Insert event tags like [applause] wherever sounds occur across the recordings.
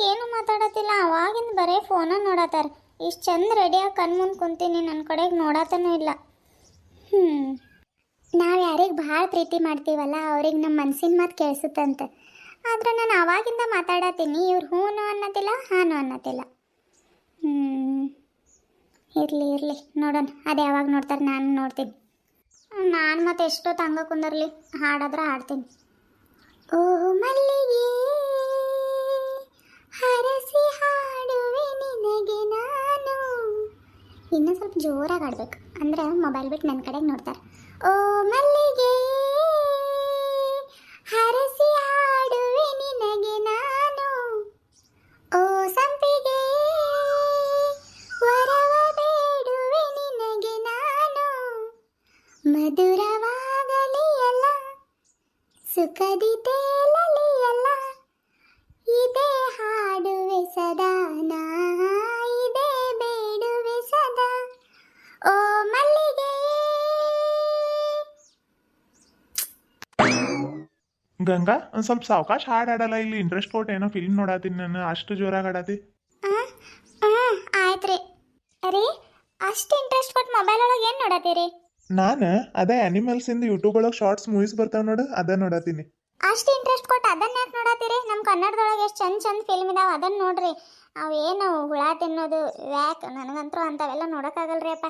ಏನು ಮಾತಾಡತ್ತಿಲ್ಲ ಅವಾಗಿಂದ ಬರೀ ಫೋನ ನೋಡತ್ತಾರ. ಇಷ್ಟು ಚಂದ ರೆಡಿಯಾಗಿ ಕಣ್ ಮುಂದೆ ಕುಂತೀನಿ ನನ್ನ ಕಡೆಗೆ ನೋಡತನೂ ಇಲ್ಲ. ಹ್ಞೂ ನಾವು ಯಾರಿಗೆ ಭಾಳ ಪ್ರೀತಿ ಮಾಡ್ತೀವಲ್ಲ, ಅವ್ರಿಗೆ ನಮ್ಮ ಮನ್ಸಿನ ಮಾತು ಕೇಳಿಸುತ್ತಂತೆ. ಆದ್ರೆ ನಾನು ಅವಾಗಿಂದ ಮಾತಾಡತ್ತೀನಿ, ಇವ್ರು ಹೂನು ಅನ್ನೋದಿಲ್ಲ, ಹಾನು ಅನ್ನೋದಿಲ್ಲ. ಹ್ಞೂ ಇರಲಿ ಇರಲಿ, ನೋಡೋಣ. ಅದೇ ಯಾವಾಗ ನೋಡ್ತಾರೆ ನಾನು ನೋಡ್ತೀನಿ. ನಾನು ಮತ್ತೆ ಎಷ್ಟೊತ್ತು ಹಂಗ ಕುಂದರ್ಲಿ, ಹಾಡಾದ್ರೆ ಹಾಡ್ತೀನಿ. ಓ ಮಲ್ಲಿಗೆ. ಜೋರಾಗಿ ಆಡ್ಬೇಕು. ಅಂದ್ರೆ ಮೊಬೈಲ್ ಬಿಟ್ಟು ನನ್ನ ಕಡೆಗೆ ನೋಡ್ತಾರೆ. ಓ ಮಲ್ಲಿಗೆ, ಹರಸಿ ಹಾಡುವೆ ನಿನಗೆ ನಾನು. ಓ ಸಂಪಿಗೆ, ವರವ ಬೇಡುವೆ ನಿನಗೆ ನಾನು. ಮಧುರವಾಗಲಿ ಎಲ್ಲ ಸುಖದಿ ತೇಲಲಿ ಅಲ್ಲ ಇದೇ ಹಾಡುವೆ ಸದಾ ನಾ ಇದೇ ಬೇಡುವೆ ಸದಾ ಓ ಮಲ್ಲಿಗೆ ಗಂಗಾ ಒಂದು ಸ್ವಲ್ಪ ಸಾವಕಾಶ ಹಾಡು ಹಾಡಲ್ಲ ಇಲ್ಲಿ ಇಂಟ್ರೆಸ್ಟ್ ಕೊಟ್ಟು ಏನೋ ಫಿಲ್ಮ್ ನೋಡತ್ತೀನಿ ನಾನು ಅಷ್ಟು ಜೋರಾಗಿ ಹಾಡತಿ. ಹ್ಞೂ ಆಯ್ತು ರೀ ಅಷ್ಟು ಇಂಟ್ರೆಸ್ಟ್ ಕೊಟ್ಟು ಮೊಬೈಲ್ ಒಳಗೆ ಏನು ನೋಡತ್ತೀರಿ ನಾನು ಅದೇ ಅನಿಮಲ್ಸ್ ಇಂದ ಯೂಟ್ಯೂಬ್ ಒಳಗೆ ಶಾರ್ಟ್ಸ್ ಮೂವೀಸ್ ಬರ್ತಾವ ನೋಡು ಅದ ನೋಡತ್ತೀನಿ ಅಷ್ಟು ಇಂಟ್ರೆಸ್ಟ್ ಕೊಟ್ಟು ಅದನ್ನ ಯಾಕೆ ನೋಡತ್ತೀರಿ ನಮ್ಮ ಕನ್ನಡದೊಳಗೆ ಎಷ್ಟು ಚಂದ ಚಂದ ಫಿಲ್ಮ್ ಇದಾವೆ ಅದನ್ನ ನೋಡ್ರಿ. ಅವೇನು ಹುಳ ತಿನ್ನೋದು ವ್ಯಾಕ್ ನನಗಂತೂ ಅಂಥವೆಲ್ಲ ನೋಡೋಕ್ಕಾಗಲ್ರಿ ಅಪ್ಪ.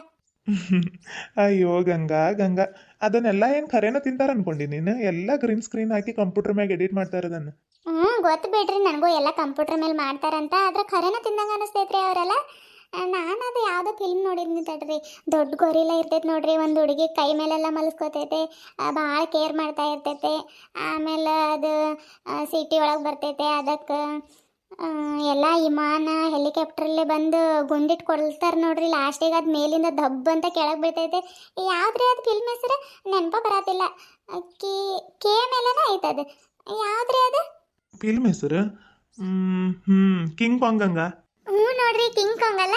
[laughs] ಅಯ್ಯೋ, ಗಂಗಾ ಗಂಗಾ. ಅದನ್ನೆಲ್ಲ ಏನು ಖರೇನ ತಿಂತಾರ ಅನ್ಕೊಂಡಿ ನೀನು? ಎಲ್ಲ ಗ್ರೀನ್ ಸ್ಕ್ರೀನ್ ಹಾಕಿ ಕಂಪ್ಯೂಟರ್ ಮ್ಯಾಗ ಎಡಿಟ್ ಮಾಡ್ತಾರ ಅದನ್ನ. ಹ್ಮ್, ಗೊತ್ತು ಬಿಡ್ರಿ ನನಗೂ ಎಲ್ಲ ಕಂಪ್ಯೂಟರ್ ಮೇಲೆ ಮಾಡ್ತಾರಂತ. ಆದ್ರೆ ಖರೇನ ತಿಂದಂಗೆ ಅನಿಸ್ತೈತ್ರಿ ಅವರೆಲ್ಲ. ನಾನು ಅದು ಯಾವುದೋ ಫಿಲ್ಮ್ ನೋಡಿದ್ನಿ ತಡ್ರಿ. ದೊಡ್ಡ ಗೊರಿಲ್ಲ ಇರ್ತೈತೆ ನೋಡ್ರಿ, ಒಂದು ಹುಡುಗಿ ಕೈ ಮೇಲೆಲ್ಲ ಮಲಸ್ಕೋತೈತೆ. ಭಾಳ ಕೇರ್ ಮಾಡ್ತಾ ಇರ್ತೈತೆ. ಆಮೇಲೆ ಅದು ಸಿಟಿ ಒಳಗೆ ಬರ್ತೈತೆ. ಅದಕ್ಕೆ ಎಲ್ಲ ವಿಮಾನ ಹೆಲಿಕಾಪ್ಟ್ರಲ್ಲಿ ಬಂದು ಗುಂಡಿಟ್ಟು ಕೊಡ್ತಾರೆ ನೋಡ್ರಿ. ಲಾಸ್ಟಿಗೆ ಅದು ಮೇಲಿಂದ ದಬ್ಬ ಅಂತ ಕೆಳಗೆ ಬೀಳ್ತೈತೆ. ಯಾವ್ದ್ರಿ ಅದು ಫಿಲ್ಮ್ ಹೆಸರು? ನೆನಪ ಬರೋದಿಲ್ಲ. ಕೇ ಕೆ ಮೇಲೆನೇ ಐತೆ ಅದು? ಯಾವ್ದ್ರಿ ಅದು? ಫಿಲ್ಮ್ ಹೆಸರು? ಹ್ಮ್ ಕಿಂಗ್ ಕಾಂಗ್ ಗಂಗಾ ಹ್ಞೂ ನೋಡ್ರಿ ಕಿಂಗ್ ಕಾಂಗ್ ಅಲ್ಲ.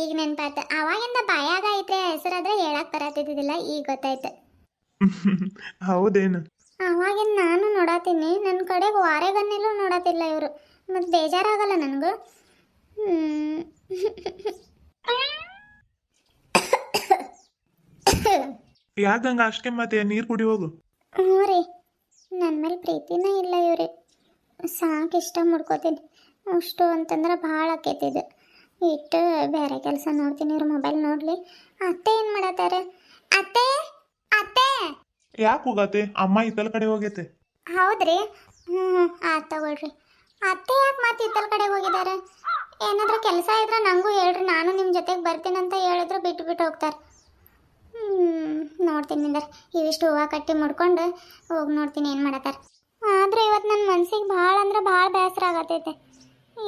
ಈಗ ನೆನಪಾಯ್ತು ಅವಾಗಿಂದ ಬಾಯಾಗ ಐತ್ರಿ ಹೆಸರಾದ್ರೆ ಹೇಳಕ್ ಬರತ್ತಿದ್ದಿಲ್ಲ ಈಗ ಗೊತ್ತಾಯ್ತು. [laughs] ಹೌದೇನು? ಅವಾಗಿಂದ ನಾನು ನೋಡತ್ತೀನಿ ನನ್ನ ಕಡೆಗೆ ವಾರೆಗನ್ನೆಲ್ಲೂ ನೋಡತ್ತಿಲ್ಲ ಇವರು. ಮತ್ತು ಬೇಜಾರಾಗಲ್ಲ ನನಗೂ. ಯಾಕಂಗ ಅಷ್ಟೇ ಮತ್ತೆ ನೀರು ಕುಡಿ ಹೋಗು. ಹ್ಞೂ ರೀ. ನನ್ನ ಮೇಲೆ ಪ್ರೀತಿನೇ ಇಲ್ಲ ಇವ್ರಿ. ಸಾಕು ಇಷ್ಟ ಮುಡ್ಕೋತೀನಿ. ಅಷ್ಟು ಅಂತಂದ್ರೆ ಭಾಳ ಆಕೈತಿದು. ಇಟ್ಟು ಬೇರೆ ಕೆಲಸ ನೋಡ್ತೀನಿ ಇವ್ರ ಮೊಬೈಲ್ ನೋಡ್ಲಿ. ಅತ್ತೆ ಏನು ಮಾಡತ್ತಾರೆ? ಅತ್ತೆ? ಅತ್ತೆ? ಯಾಕೆ ಹೋಗತ್ತೆ? ಅಮ್ಮ ಇತ್ತಲ ಕಡೆ ಹೋಗೈತೆ. ಹೌದ್ರಿ. ಹ್ಞೂ ಆಯ್ತು ತಗೊಳ್ರಿ. ಅತ್ತೆ ಯಾಕೆ ಮತ್ತೆ ಇತ್ತಲ ಕಡೆ ಹೋಗಿದ್ದಾರೆ ಏನಾದ್ರೂ ಕೆಲಸ ಇದ್ರೆ ನನಗೂ ಹೇಳ್ರಿ, ನಾನು ನಿಮ್ಮ ಜೊತೆಗೆ ಬರ್ತೀನಿ ಅಂತ ಹೇಳಿದ್ರು ಬಿಟ್ಟು ಬಿಟ್ಟು ಹೋಗ್ತಾರೆ. ನೋಡ್ತೀನಿ ನಿಂದರ್. ಇವಿಷ್ಟು ಹೂವು ಕಟ್ಟಿ ಮುಡ್ಕೊಂಡು ಹೋಗಿ ನೋಡ್ತೀನಿ ಏನು ಮಾಡತ್ತಾರೆ. ಆದ್ರೆ ಇವತ್ತು ನನ್ನ ಮನ್ಸಿಗೆ ಭಾಳ ಅಂದ್ರೆ ಭಾಳ ಬೇಸರ ಆಗತೈತೆ.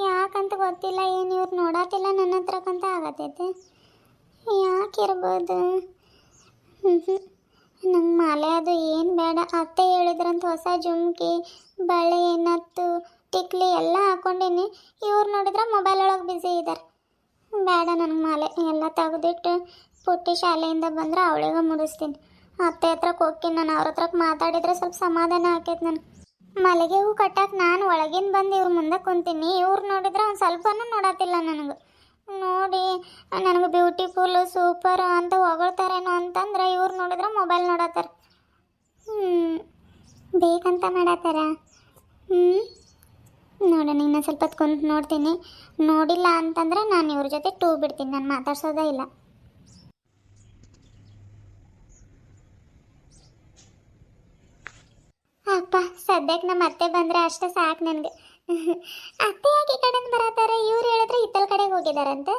ಯಾಕಂತ ಗೊತ್ತಿಲ್ಲ, ಏನು ಇವ್ರು ನೋಡತ್ತಿಲ್ಲ ನನ್ನ ಹತ್ರಕ್ಕಂತ ಆಗತೈತೆ. ಯಾಕಿರ್ಬೋದು? ಹ್ಞೂ ನಂಗೆ ಮಾಲೆ ಅದು ಏನು ಬೇಡ. ಅತ್ತೆ ಹೇಳಿದ್ರಂತ ಹೊಸ ಜುಮ್ಕಿ, ಬಳೆ ನತ್ತು ಟಿಕ್ಲಿ ಎಲ್ಲ ಹಾಕೊಂಡೀನಿ. ಇವ್ರು ನೋಡಿದ್ರೆ ಮೊಬೈಲ್ ಒಳಗೆ ಬ್ಯುಸಿ ಇದ್ದಾರೆ ಬೇಡ ನನಗೆ ಮಾಲೆ. ಎಲ್ಲ ತೆಗೆದಿಟ್ಟು ಪುಟ್ಟಿ ಶಾಲೆಯಿಂದ ಬಂದ್ರೆ ಅವಳಿಗೆ ಮುಡಿಸ್ತೀನಿ. ಅತ್ತೆ ಹತ್ರಕ್ಕೆ ಹೋಗ್ತೀನಿ. ನಾನು ಅವ್ರ ಹತ್ರಕ್ಕೆ ಮಾತಾಡಿದ್ರೆ ಸ್ವಲ್ಪ ಸಮಾಧಾನ ಆಕೈತೆ ನನಗೆ. ಮಲ್ಲಿಗೆ ಹೂ ಕಟ್ಟಕ್ಕೆ ನಾನು ಒಳಗಿನ ಬಂದು ಇವ್ರ ಮುಂದೆ ಕುಂತೀನಿ. ಇವ್ರು ನೋಡಿದ್ರೆ ಒಂದು ಸ್ವಲ್ಪನೂ ನೋಡತ್ತಿಲ್ಲ ನನಗೆ. ನೋಡಿ, ನನಗೆ ಬ್ಯೂಟಿಫುಲ್ ಸೂಪರ್ ಅಂತ ಹೊಗಳ್ತಾರೇನೋ ಅಂತಂದ್ರೆ ಇವ್ರು ನೋಡಿದ್ರೆ ಮೊಬೈಲ್ ನೋಡತ್ತಾರೆ. ಹ್ಞೂ ಬೇಕಂತ ಮಾಡತ್ತಾರ? ಹ್ಞೂ ನೋಡೋಣ ಇನ್ನೊಂದು ಸ್ವಲ್ಪ ಹೊತ್ತು ಕುಂತು ನೋಡ್ತೀನಿ. ನೋಡಿಲ್ಲ ಅಂತಂದರೆ ನಾನು ಇವ್ರ ಜೊತೆ ಟೂ ಬಿಡ್ತೀನಿ. ನಾನು ಮಾತಾಡ್ಸೋದೇ ಇಲ್ಲ. ಅಪ್ಪ ಸದ್ಯಕ್ಕೆ ನಮ್ಮ ಅತ್ತೆ ಬಂದರೆ ಅಷ್ಟೇ ಸಾಕು ನನಗೆ. ಅತ್ತೆ ಯಾಕೆ ಈ ಕಡೆಯಿಂದ ಬರತ್ತಾರೆ? ಇವ್ರು ಹೇಳಿದ್ರೆ ಇತ್ತಲ ಕಡೆಗೆ ಹೋಗಿದಾರಂತೆ.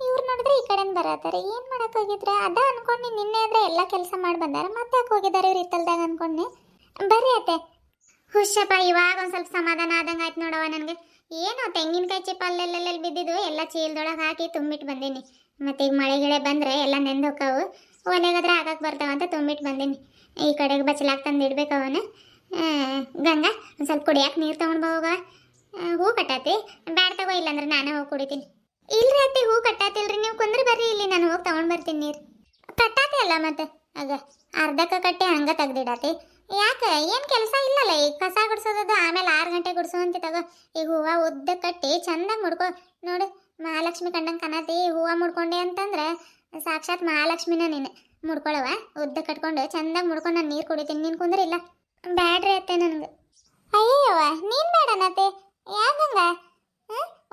ಇವ್ರು ನೋಡಿದ್ರೆ ಈ ಕಡೆಯಿಂದ ಬರತ್ತಾರೆ. ಏನು ಮಾಡಕ್ಕೆ ಹೋಗಿದ್ರೆ? ಅದ ಅನ್ಕೊಂಡು ನಿನ್ನೆ ಆದರೆ ಎಲ್ಲ ಕೆಲಸ ಮಾಡಿ ಬಂದಾರ. ಮತ್ತೆ ಯಾಕೆ ಹೋಗಿದ್ದಾರೆ ಇವ್ರು ಇತ್ತಲ್ದಾಗ ಅನ್ಕೊಂಡೆ? ಬರ್ರಿ ಅತ್ತೆ. ಹುಷಪ್ಪ, ಇವಾಗ ಒಂದು ಸ್ವಲ್ಪ ಸಮಾಧಾನ ಆದಂಗೆ ಆಯ್ತು ನೋಡವ ನನಗೆ. ಏನೋ ತೆಂಗಿನಕಾಯಿ ಚಿಪ್ಪ ಅಲ್ಲೆಲ್ಲೆಲ್ಲಿ ಬಿದ್ದಿದ್ದು, ಎಲ್ಲ ಚೀಲದೊಳಗೆ ಹಾಕಿ ತುಂಬಿಟ್ಟು ಬಂದೀನಿ. ಮತ್ತೆ ಈಗ ಮಳೆ ಗಿಳೆ ಬಂದರೆ ಎಲ್ಲ ನೆಂದು ಹೋಕ್ಕವು ಒಲೆಗಾದ್ರೆ ಬರ್ತಾವ ಅಂತ ತುಂಬಿಟ್ಟು ಬಂದೀನಿ. ಈ ಕಡೆಗೆ ಬಚ್ಚಲಾಗ ತಂದು ಇಡ್ಬೇಕು ಅವನು. ಗಂಗಾ, ಒಂದು ಸ್ವಲ್ಪ ಕುಡಿಯಕ್ಕೆ ನೀರು ತೊಗೊಂಡು ಹೋಗ ಹೂ ಕಟ್ಟಾತಿ? ಬ್ಯಾಡ ತಗೋ, ಇಲ್ಲಾಂದ್ರೆ ನಾನೇ ಹೋಗಿ ಕುಡಿತೀನಿ. ಇಲ್ರಿ ಅತ್ತಿ, ಹೂ ಕಟ್ಟಾತಿಲ್ರಿ, ನೀವು ಕುಂದ್ರಿ ಬರ್ರಿ ಇಲ್ಲಿ, ನಾನು ಹೋಗಿ ತೊಗೊಂಡು ಬರ್ತೀನಿ ನೀರು. ಕಟ್ಟಾತಿ ಅಲ್ಲ ಮತ್ತೆ? ಆಗ ಅರ್ಧಕ್ಕೆ ಕಟ್ಟಿ ಹಂಗೆ ತೆಗ್ದಿಡಾತಿ. ಯಾಕೆ, ಏನು ಕೆಲಸ ಇಲ್ಲಲ್ಲ ಈಗ ಕಸ ಗುಡ್ಸೋದದು ಆಮೇಲೆ ಆರು ಗಂಟೆ ಗುಡ್ಸೋಂತಿ ತಗೋ ಈಗ ಹೂವು ಉದ್ದ ಕಟ್ಟಿ ಚಂದಾಗಿ ಮುಡ್ಕೊ ನೋಡು, ಮಹಾಲಕ್ಷ್ಮಿ ಕಂಡಂಗೆ ಕನತಿ, ಹೂವು ಮುಡ್ಕೊಂಡೆ ಅಂತಂದ್ರೆ ಸಾಕ್ಷಾತ್ ಮಹಾಲಕ್ಷ್ಮಿನ ನೀನು ಮುಡ್ಕೊಳವ ಉದ್ದ ಕಟ್ಕೊಂಡು ಚಂದಾಗಿ ಮುಡ್ಕೊಂಡು ನಾನು ನೀರು ಕುಡಿತೀನಿ, ನೀನು ಕುಂದ್ರಿಲ್ಲ ಬ್ಯಾಡ್ರಿ ಅತ್ತೆ ನನಗೆ. ಅಯ್ಯವ್ವ ನೀನು ಬೇಡ ನತೆ ಯಾಕಂಗ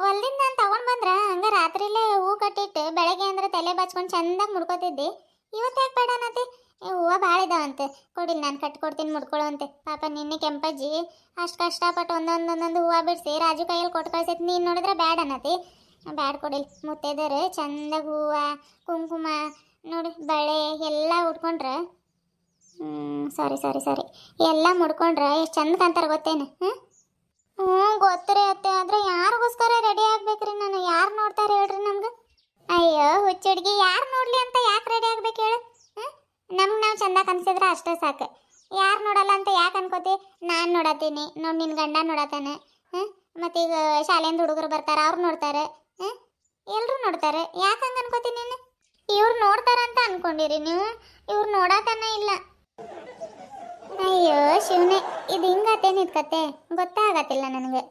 ಹೊಲ್ದಿಂದ ನಾನು ತಗೊಂಡು ಬಂದ್ರೆ ಹಂಗೆ ರಾತ್ರಿಲೇ ಹೂ ಕಟ್ಟಿಟ್ಟು ಬೆಳಗ್ಗೆ ಅಂದ್ರೆ ತಲೆ ಬಚ್ಕೊಂಡು ಚಂದಾಗಿ ಮುಡ್ಕೊತಿದ್ದೆ. ಇವತ್ತು ಯಾಕೆ ಬೇಡ ನತೆ ಹೂವು ಭಾಳ ಇದಾವಂತೆ. ಕೊಡಿಲ್ಲ ನಾನು ಕಟ್ಕೊಡ್ತೀನಿ ಮುಡ್ಕೊಳ್ಳುವಂತೆ ಪಾಪ ನಿನ್ನೆ ಕೆಂಪಜ್ಜಿ ಅಷ್ಟು ಕಷ್ಟಪಟ್ಟು ಒಂದೊಂದೊಂದೊಂದು ಒಂದೊಂದು ಹೂವು ಬಿಡಿಸಿ ರಾಜು ಕೈಯಲ್ಲಿ ಕೊಟ್ಟು ಕಳ್ಸೈತಿ. ನೀನು ನೋಡಿದ್ರೆ ಬ್ಯಾಡ ಅನ್ನತಿ. ಬ್ಯಾಡ್ ಕೊಡಿಲ್ಲ ಮುತ್ತೈದರು ಚಂದ ಹೂವು, ಕುಂಕುಮ, ನೋಡಿ, ಬಳೆ ಎಲ್ಲ ಉಟ್ಕೊಂಡ್ರೆ. ಸಾರಿ ಸಾರಿ ಸಾರಿ. ಎಲ್ಲ ಮುಡ್ಕೊಂಡ್ರೆ ಎಷ್ಟು ಚಂದ ಕಾಣ್ತಾರೆ ಗೊತ್ತೇನು? ಹ್ಞೂ ಹ್ಞೂ ಗೊತ್ತರಿ ಅತ್ತೆ. ಆದರೆ ಯಾರಿಗೋಸ್ಕರ ರೆಡಿ ಆಗ್ಬೇಕ್ರಿ ನಾನು? ಯಾರು ನೋಡ್ತಾರೆ ಹೇಳ್ರಿ ನಮ್ಗೆ? ಅಯ್ಯೋ ಹುಚ್ಚ ಹುಡುಗಿ ಯಾರು ನೋಡಲಿ ಅಂತ ಯಾಕೆ ರೆಡಿ ಆಗ್ಬೇಕು ಹೇಳು? ಚಂದ ಕನ್ಸಿದ್ರೆ ಅಷ್ಟೇ ಸಾಕು. ಯಾರು ನೋಡಲ್ಲ ಅಂತ ಯಾಕೆ ಅನ್ಕೋತಿ? ನಾನು ನೋಡತ್ತೀನಿ. ನೋಡಿ ನಿನ್ನ ಗಂಡ ನೋಡತ್ತಾನೆ. ಹ್ಞೂ ಮತ್ತೀಗ ಶಾಲೆಯಿಂದ ಹುಡುಗರು ಬರ್ತಾರೆ, ಅವ್ರು ನೋಡ್ತಾರೆ. ಎಲ್ಲರೂ ನೋಡ್ತಾರೆ. ಯಾಕೆ ಹಂಗೆ ಅನ್ಕೋತೀನಿ ನೀನು? ಇವ್ರು ನೋಡ್ತಾರಂತ ಅನ್ಕೊಂಡಿರಿ ನೀವು. ಇವ್ರು ನೋಡತ್ತಾನೆ ಇಲ್ಲ. ಅಯ್ಯೋ ಶಿವನೇ, ಇದು ಹಿಂಗತ್ತೇನಿದ್ ಕತೆ. ಗೊತ್ತಾಗತ್ತಿಲ್ಲ ನನಗೆ.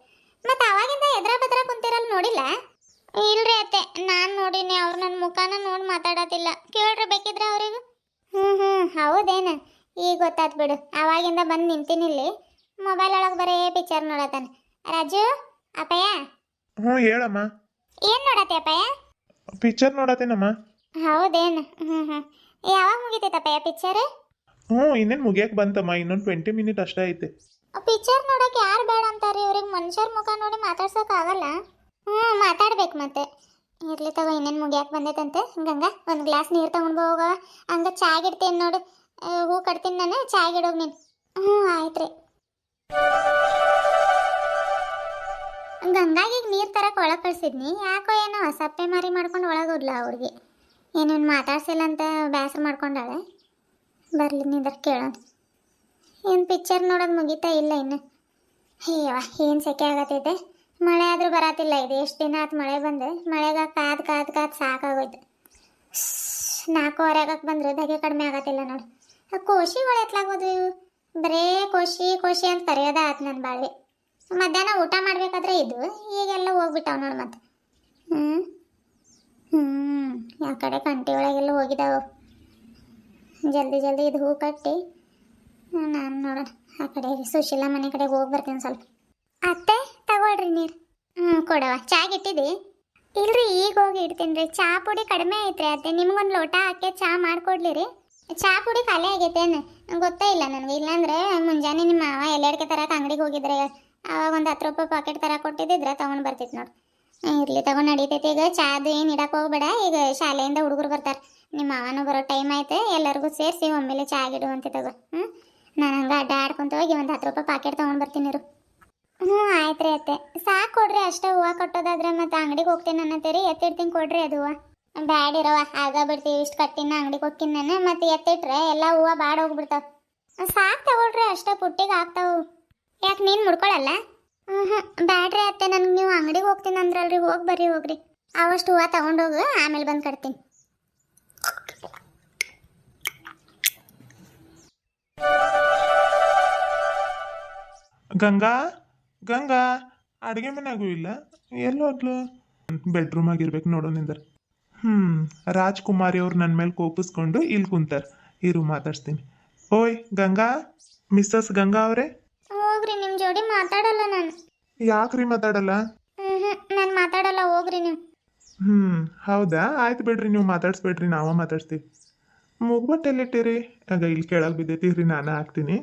ಮತ್ತೆ ಅವಾಗಿಂದ ಎದ್ರ ಬದ್ರ ಕುಂತಿರಲ್ಲ ನೋಡಿಲ್ಲ? ಇಲ್ರಿ ಅತ್ತೆ, ನಾನು ನೋಡಿನಿ. ಅವ್ರು ನನ್ನ ಮುಖಾನ ನೋಡಿ ಮಾತಾಡತ್ತಿಲ್ಲ. ಕೇಳ್ರಿ ಬೇಕಿದ್ರೆ ಅವ್ರಿಗೆ. ಹ್ಞೂ ಹ್ಞೂ ಹೌದೇನ? ಈಗ ಗೊತ್ತಾತ್ ಬಿಡು. ಅವಾಗಿಂದ ಬಂದು ನಿಂತೀನಿ ಇಲ್ಲಿ. ಮೊಬೈಲ್ ಒಳಗೆ ಬರೀ ಪಿಕ್ಚರ್ ನೋಡತ್ತಾನೆ ರಾಜು ಅಪ್ಪಯ್ಯ? ಹ್ಞೂ ಹೇಳಮ್ಮ. ಏನು ನೋಡತ್ತೆ ಅಪ್ಪಯ್ಯ? ಪಿಕ್ಚರ್ ನೋಡತ್ತೇನಮ್ಮ ಹೌದೇನು? ಹ್ಞೂ ಹ್ಞೂ ಯಾವಾಗ ಮುಗಿತೈತಪ್ಪಯ್ಯ ಪಿಕ್ಚರ್ ಹ್ಞೂ ಇನ್ನೇನು ಮುಗಿಯಕ್ಕೆ ಬಂತಮ್ಮ. ಇನ್ನೊಂದು ಟ್ವೆಂಟಿ ಮಿನಿಟ್ ಅಷ್ಟೇ ಐತೆ. ಪಿಕ್ಚರ್ ನೋಡಕ್ಕೆ ಯಾರು ಬೇಡ ಅಂತಾರೆ ಇವ್ರಿಗೆ ಮನುಷ್ಯರ ಮುಖ ನೋಡಿ ಮಾತಾಡ್ಸೋಕ್ಕಾಗಲ್ಲ ಹ್ಞೂ ಮಾತಾಡ್ಬೇಕು ಮತ್ತೆ. ಇರ್ಲಿ ತಗೋ, ಇನ್ನೇನು ಮುಗಿಯಕ್ಕೆ ಬಂದೈತಂತೆ. ಗಂಗಾ, ಒಂದು ಗ್ಲಾಸ್ ನೀರು ತಗೊಂಡು ಹೋಗ ಹಂಗ ಚಾಗಿಡ್ತೀನಿ ನೋಡು. ಹೂ ಕಟ್ತೀನಿ ನಾನು ಚಾಗಿಡೋಗಿ ನೀನು. ಹ್ಞೂ ಆಯ್ತು ರೀ ಈಗ ನೀರು ತರಕ್ಕೆ ಒಳಗೆ ಕಳ್ಸಿದ್ನಿ. ಯಾಕೋ ಏನೋ ಸಪ್ಪೆ ಮಾರಿ ಮಾಡ್ಕೊಂಡು ಒಳಗೆ ಹೋದ್ಲ ಅವ್ರಿಗೆ ಏನೇನು ಮಾತಾಡ್ಸಿಲ್ಲ ಅಂತ ಬೇಸರ ಮಾಡ್ಕೊಂಡಾಳೆ. ಬರಲಿ ನಿಂದ್ರ ಕೇಳೋಣ. ಏನು ಪಿಕ್ಚರ್ ನೋಡೋದು ಮುಗಿತಾ ಇಲ್ಲ ಇನ್ನು. ಅಯ್ಯವ ಏನು ಸೆಕೆ ಆಗತ್ತೈತೆ ಮಳೆ ಆದರೂ ಬರತ್ತಿಲ್ಲ ಇದು ಎಷ್ಟು ದಿನ ಆಯ್ತು ಮಳೆ ಬಂದು. ಮಳೆಗೆ ಕಾದ್ ಕಾದ್ ಕಾದ್ ಸಾಕಾಗೋಯ್ತು. ನಾಲ್ಕೂವರೆ ಆಗಕ್ಕೆ ಬಂದ್ರೆ, ಧಗೆ ಕಡಿಮೆ ಆಗತ್ತಿಲ್ಲ ನೋಡಿ. ಕೋಶಿ ಕೋಶಿಗಳು ಎತ್ಲಾಗೋದು ಇವು? ಬರೇ ಕೋಶಿ ಕೋಶಿ ಅಂತ ಕರೆಯೋದ ಆತು ನನ್ನ ಬಾಳ್ವೆ. ಮಧ್ಯಾಹ್ನ ಊಟ ಮಾಡಬೇಕಾದ್ರೆ ಇದು ಈಗೆಲ್ಲ ಹೋಗ್ಬಿಟ್ಟಾವ ನೋಡಿ ಮತ್ತೆ. ಹ್ಞೂ ಹ್ಞೂ ಯಾವ ಕಡೆ ಕಂಟಿ ಒಳಗೆಲ್ಲ ಹೋಗಿದಾವು. ಜಲ್ದಿ ಜಲ್ದಿ ಇದು ಹೂ ಕಟ್ಟಿ. ನಾನು ನೋಡೋಣ. ಆ ಕಡೆ ಸುಶೀಲಾ ಮನೆ ಕಡೆ ಹೋಗಿ ಬರ್ತೀನಿ ಸ್ವಲ್ಪ. ಅತ್ತೆ, ತಗೊಳ್ರಿ ನೀರು. ಹ್ಞೂ ಕೊಡವ ಚಾಗೆ ಇಟ್ಟಿದ್ದಿ ಇಲ್ರಿ, ಈಗ ಹೋಗಿ ಇಡ್ತೀನಿ ರೀ ಚಾ ಪುಡಿ ಕಡಿಮೆ ಐತ್ರಿ ಅತ್ತೆ. ನಿಮ್ಗೊಂದು ಲೋಟ ಹಾಕಿ ಚಾ ಮಾಡಿಕೊಡ್ಲಿ ರೀ ಚಾ ಪುಡಿ ಖಾಲಿ ಆಗೈತೇನು ಗೊತ್ತೇ ಇಲ್ಲ ನನಗೆ. ಇಲ್ಲಾಂದ್ರೆ ಮುಂಜಾನೆ ನಿಮ್ಮ ಮಾವ ಎಲ್ಲೆಡ್ಕೆ ತರಕ್ಕೆ ಅಂಗಡಿಗೆ ಹೋಗಿದ್ರೆ, ಅವಾಗ ಒಂದು ಹತ್ತು ರೂಪಾಯಿ ಪಾಕೆಟ್ ತರ ಕೊಟ್ಟಿದ್ದಿದ್ರೆ ತೊಗೊಂಡು ಬರ್ತಿತ್ತು ನೋಡಿ. ಇರ್ಲಿ ತಗೊಂಡು ನಡೀತೈತಿ. ಈಗ ಚಾದು ಏನು ಇಡಕ್ಕೆ ಹೋಗ್ಬೇಡ. ಈಗ ಶಾಲೆಯಿಂದ ಹುಡುಗರು ಬರ್ತಾರೆ. ನಿಮ್ಮ ಮಾವನು ಬರೋ ಟೈಮ್ ಐತೆ ಎಲ್ಲರಿಗೂ ಸೇರಿಸಿ ಒಮ್ಮೆಲೆ ಚಾ ಗಿಡುವಂತೆ ತಗೋ. ಹ್ಞೂ ನಾನು ಹಂಗೆ ಅಡ್ಡಾಡ್ಕೊಂತ ಹೋಗಿ ಒಂದು ಹತ್ತು ರೂಪಾಯಿ ಪಾಕೆಟ್ ತೊಗೊಂಡು ಬರ್ತೀನಿ ಇರು. ಹ್ಞೂ ಆಯ್ತು ರೀ ಅತ್ತೆ. ಸಾಕು ಕೊಡ್ರಿ, ಅಷ್ಟೇ ಹೂವು ಕಟ್ಟೋದಾದ್ರೆ ಮತ್ತೆ ಅಂಗಡಿಗೆ ಹೋಗ್ತೀನಿ ಅನ್ನತ್ತೀರಿ, ಎತ್ತಿಡ್ತೀನಿ ಕೊಡ್ರಿ ಅದು ಹೂವು. ಬ್ಯಾಡಿರವ ಆಗ ಬಿಡ್ತೀವಿ, ಇಷ್ಟು ಕಟ್ಟಿನ ಅಂಗಡಿಗೆ ಹೋಗ್ತೀನಿ ಮತ್ತೆ ಎತ್ತಿಟ್ರೆ ಎಲ್ಲ ಹೂವು ಹೋಗಿ ಹೋಗ್ಬಿಡ್ತಾವ. ಸಾಕು ತಗೊಳ್ರಿ, ಅಷ್ಟೇ ಪುಟ್ಟಿಗೆ ಆಗ್ತಾವು ಯಾಕೆ, ನೀನು ಮುಡ್ಕೊಳಲ್ಲ? ಹ್ಞೂ ಹ್ಞೂ ಬ್ಯಾಡ್ರಿ ಅತ್ತೆ, ನನಗೆ ನೀವು ಅಂಗಡಿಗೆ ಹೋಗ್ತೀನಿ ಅಂದ್ರಲ್ರಿ, ಹೋಗಿ ಬರ್ರಿ, ಹೋಗ್ರಿ. ಅವಷ್ಟು ಹೂವು ತಗೊಂಡೋಗು, ಆಮೇಲೆ ಬಂದು ಕಟ್ತೀನಿ. ಗಂಗಾ? ಗಂಗಾ ಅಡುಗೆ ಮನೆಯಾಗೂ ಇಲ್ಲ. ಎಲ್ಲೋದ್ಲು? ಬೆಡ್ರೂಮ್ ಆಗಿರ್ಬೇಕು ನೋಡೋ ನಿಂದರ್. ಹ್ಞೂ ರಾಜ್ಕುಮಾರಿ ಅವ್ರು ನನ್ನ ಮೇಲೆ ಕೋಪಿಸ್ಕೊಂಡು ಇಲ್ಲಿ ಕುಂತಾರ. ಇರು ಮಾತಾಡ್ಸ್ತೀನಿ. ಓಯ್ ಗಂಗಾ ಮಿಸ್ಸಸ್ ಗಂಗಾ ಅವರೇ? ಹೋಗ್ರಿ ನಿಮ್ಮ ಜೋಡಿ ಮಾತಾಡಲ್ಲ ನಾನು. ಯಾಕ್ರಿ ಮಾತಾಡಲ್ಲ? ನಾನು ಮಾತಾಡಲ್ಲ ಹೋಗ್ರಿ ನೀವು. ಹ್ಞೂ ಹೌದಾ? ಆಯ್ತು ಬಿಡ್ರಿ ನೀವು ಮಾತಾಡ್ಸ್ಬೇಡ್ರಿ ನಾವ ಮಾತಾಡ್ಸ್ತೀವಿ. ಮುಗ್ಬಟ್ಟೆಲ್ಲಿಟ್ಟಿರಿ ಆಗ ಇಲ್ಲಿ ಕೆಳಗೆ ಬಿದ್ದೈತಿ ರೀ ನಾನು ಹಾಕ್ತೀನಿ.